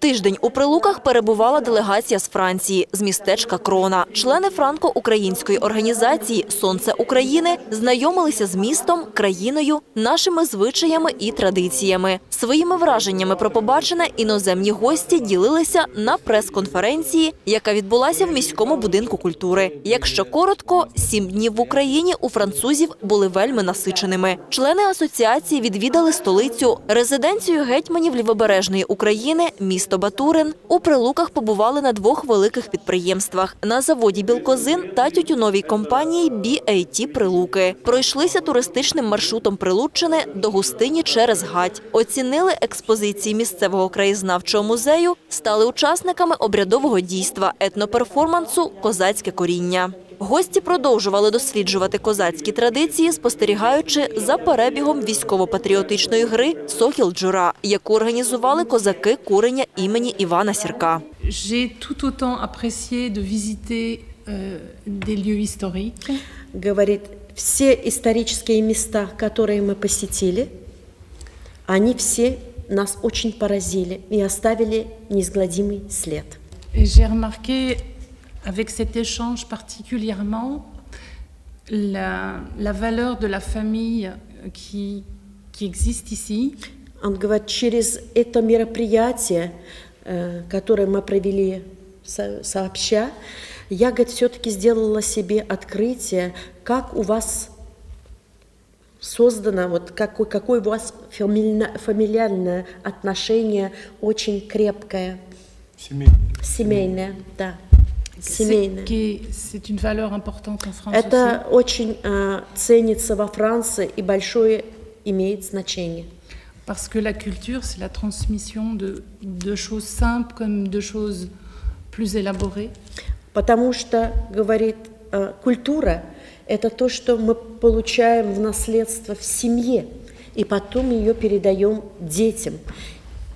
Тиждень у Прилуках перебувала делегація з Франції з містечка Крона. Члени франко-української організації Сонце України знайомилися з містом, країною, нашими звичаями і традиціями. Своїми враженнями про побачене іноземні гості ділилися на прес-конференції, яка відбулася в міському будинку культури. Якщо коротко, сім днів в Україні у французів були вельми насиченими. Члени асоціації відвідали столицю, резиденцію гетьманів Лівобережної України, місто Батурин. У Прилуках побували на двох великих підприємствах на заводі Білкозин та тютюновій компанії BAT Прилуки. Пройшлися туристичним маршрутом Прилуччини до густині через Гать. Оцінили експозиції місцевого краєзнавчого музею, стали учасниками обрядового дійства етноперформансу Козацьке коріння. Гості продовжували досліджувати козацькі традиції, спостерігаючи за перебігом військово-патріотичної гри Сокіл Джура, яку організували козаки курення імені Івана Сірка. J'ai tout autant apprécié de visiter euh, des lieux historiques говорит, все исторические места, которые мы посетили, они все нас очень поразили и оставили неизгладимый след. et j'ai remarqué avec cet échange particulièrement la, la valeur de la famille euh, qui, qui existe ici Он говорит, через это мероприятие, э, которое мы провели со- сообща, я, говорит, все-таки сделала себе открытие, как у вас создано, вот какой, какое у вас фамильна- фамильярное отношение, очень крепкое, Семейный. семейное, да, France Это очень э, ценится во Франции и большое имеет значение. parce que la culture, c'est la transmission de, de choses simples comme de choses plus élaborées. Потому что, говорит, э, культура – это то, что мы получаем в наследство в семье, и потом ее передаем детям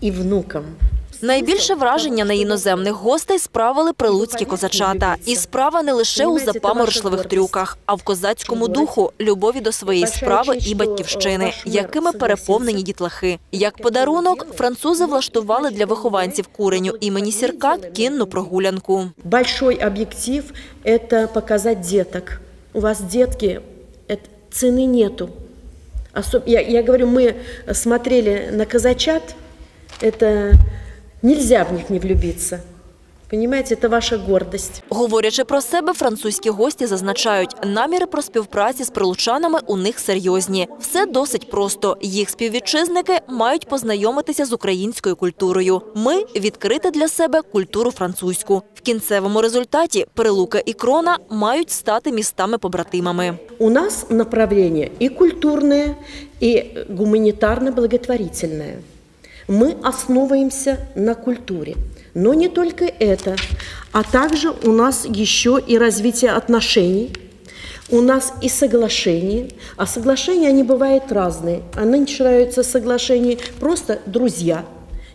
и внукам. Найбільше враження на іноземних гостей справили прилуцькі козачата. І справа не лише у запаморочливих трюках, а в козацькому духу, любові до своєї справи і батьківщини, якими переповнені дітлахи. Як подарунок, французи влаштували для вихованців куреню імені Сірка кінну прогулянку. Большой объектив – это показать деток. У вас детки, это, цены нету. Особ- я, я говорю, мы смотрели на казачат, это нельзя в них не влюбиться. Понимаете, это ваша гордость. Говорячи про себе, французькі гості зазначають, наміри про співпраці з прилучанами у них серйозні. Все досить просто. Їх співвітчизники мають познайомитися з українською культурою. Ми відкрити для себе культуру французьку. В кінцевому результаті Прилука і Крона мають стати містами-побратимами. У нас направление и культурное, и гуманитарно-благотворительное Мы основываемся на культуре. Но не только это, а также у нас еще и развитие отношений, у нас и соглашения. А соглашения, они бывают разные. Они начинаются соглашения просто друзья.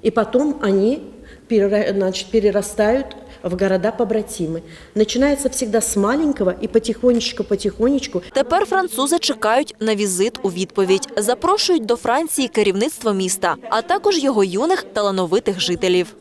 И потом они перера- значит, перерастают в города-побратимы. Начинается всегда с маленького и потихонечку-потихонечку Тепер французи чекають на візит у відповідь. Запрошують до Франції керівництво міста, а також його юних талановитих жителів.